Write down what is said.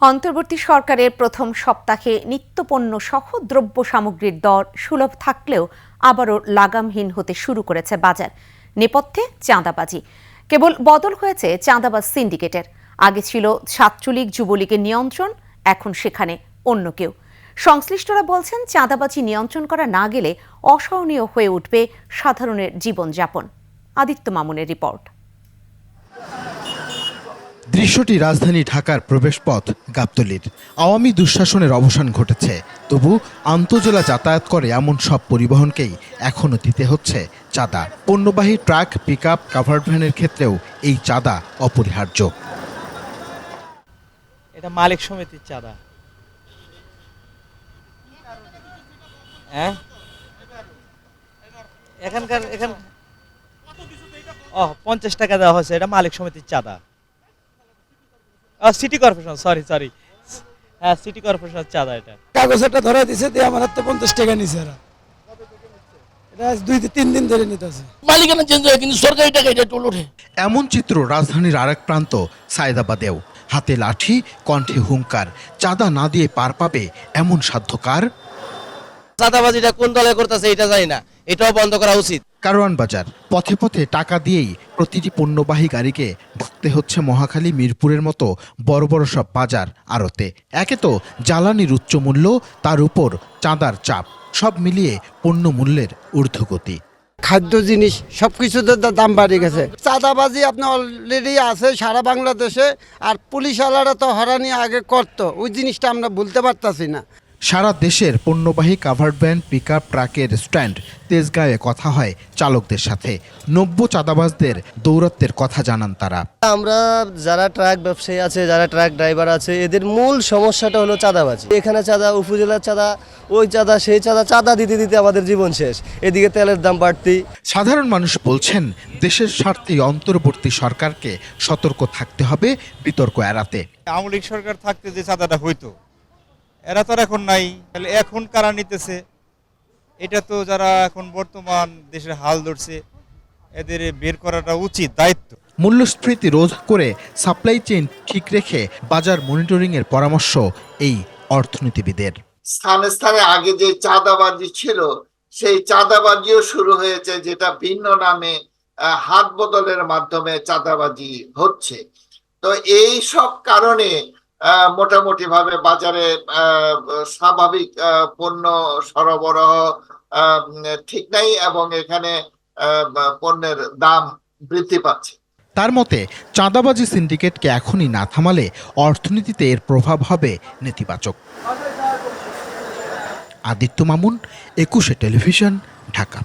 অন্তর্বর্তী সরকারের প্রথম সপ্তাহে নিত্যপণ্য সহ দ্রব্য সামগ্রীর দর সুলভ থাকলেও আবারও লাগামহীন হতে শুরু করেছে বাজার। নেপথ্যে চাঁদাবাজি। কেবল বদল হয়েছে চাঁদাবাজ সিন্ডিকেটের। আগে ছিল ছাত্রলীগ যুবলীগের নিয়ন্ত্রণ, এখন সেখানে অন্য কেউ। সংশ্লিষ্টরা বলছেন, চাঁদাবাজি নিয়ন্ত্রণ করা না গেলে অসহনীয় হয়ে উঠবে সাধারণের জীবনযাপন। আদিত্য মামুনের রিপোর্ট। দৃশ্যটি রাজধানী ঢাকার প্রবেশপথ গাবতলির। আওয়ামী দুঃশাসনের অবসান ঘটেছে। তবু আন্তজেলা যাতায়াত করে এমন সব পরিবহনকেই এখনও দিতে হচ্ছে চাঁদা। পণ্যবাহী ট্রাক পিক আপ কাভার্ড ভ্যানের ক্ষেত্রেও এই চাঁদা অপরিহার্য। এটা মালিক সমিতির চাঁদা। হ্যাঁ? এখানকার এখান ও, পঞ্চাশ টাকা দেওয়া হয়েছে। এটা মালিক সমিতির চাঁদা। সিটি কর্পোরেশন সরি সরি হ্যাঁ সিটি কর্পোরেশনের চাঁদা এটা। কাগজ একটা ধরা দিছে দিয়ে আমার হাতে পঞ্চাশ টাকা নিছে এরা। এটা দুই তিন দিন ধরে নিতেছে। মালিকানা চেঞ্জ হয় কিন্তু সরকারি টাকা এটা টোল ওঠে। এমন চিত্র রাজধানীর আরেক প্রান্ত সায়দাবাদেও। হাতে লাঠি কণ্ঠে হুঙ্কার। চাঁদা না দিয়ে পার পাবে এমন সাধ্যকার? চাঁদাবাজিটা কোন দলে করতেছে এটা জানি না। এটাও বন্ধ করা উচিত। কারওয়ান বাজার। পথে পথে টাকা দিয়েই প্রতিটি পণ্যবাহী গাড়িকে ঢুকতে হচ্ছে মহাখালী, মিরপুরের মতো বড় বড় সব বাজার আড়তে। একে তো জ্বালানির উচ্চ মূল্য, তার উপর চাঁদার চাপ, সব মিলিয়ে পণ্য মূল্যের ঊর্ধ্বগতি। খাদ্য জিনিস সব দাম বাড়ে গেছে। চাঁদাবাজি আপনার অলরেডি আছে সারা বাংলাদেশে, আর পুলিশ আলারা তো হরানি আগে করতো। ওই জিনিসটা আমরা ভুলতে পারতাছি না। সারা দেশের পণ্যবাহী কাভার্ড ভ্যান পিক আপ ট্রাকের স্ট্যান্ড তেজগাঁয়ে কথা হয় চালকদের সাথে। নব্য চাঁদাবাজদের দৌরত্বের কথা জানান তারা। আমরা যারা ট্রাক ব্যবসায়ী আছে যারা ট্রাক ড্রাইভার আছে এদের মূল সমস্যাটা হলো চাঁদাবাজি। এখানে চাঁদা উপজেলার চাঁদা ওই চাঁদা সেই চাঁদা চাঁদা দিতে দিতে আমাদের জীবন শেষ। এদিকে তেলের দাম বাড়তি। সাধারণ মানুষ বলছেন দেশের স্বার্থে অন্তর্বর্তী সরকারকে সতর্ক থাকতে হবে বিতর্ক এড়াতে। আওয়ামী লীগ সরকার থাকতে যে চাঁদাটা হইতো এরা তো আর এখন নাই। তাহলে এখন কারা নিতেছে? এটা তো যারা এখন বর্তমান দেশের হাল ধরছে এদের বের করাটা উচিত দায়িত্ব। মূল্যস্ফীতি রোধ করে সাপ্লাই চেইন ঠিক রেখে বাজার মনিটরিংয়ের পরামর্শ এই অর্থনীতিবিদের। স্থানে স্থানে আগে যে চাঁদাবাজি ছিল সেই চাঁদাবাজিও শুরু হয়েছে যেটা ভিন্ন নামে হাত বদলের মাধ্যমে চাঁদাবাজি হচ্ছে। তো এই সব কারণে মোটামুটি ভাবে বাজারে স্বাভাবিক পণ্য সরবরাহ ঠিক নাই এবং এখানে পণ্যের দাম বৃদ্ধি পাচ্ছে। তার মতে, চাঁদাবাজি সিন্ডিকেটকে এখনই না থামালে অর্থনীতিতে এর প্রভাব হবে নেতিবাচক। আদিত্য মামুন, একুশে টেলিভিশন, ঢাকা।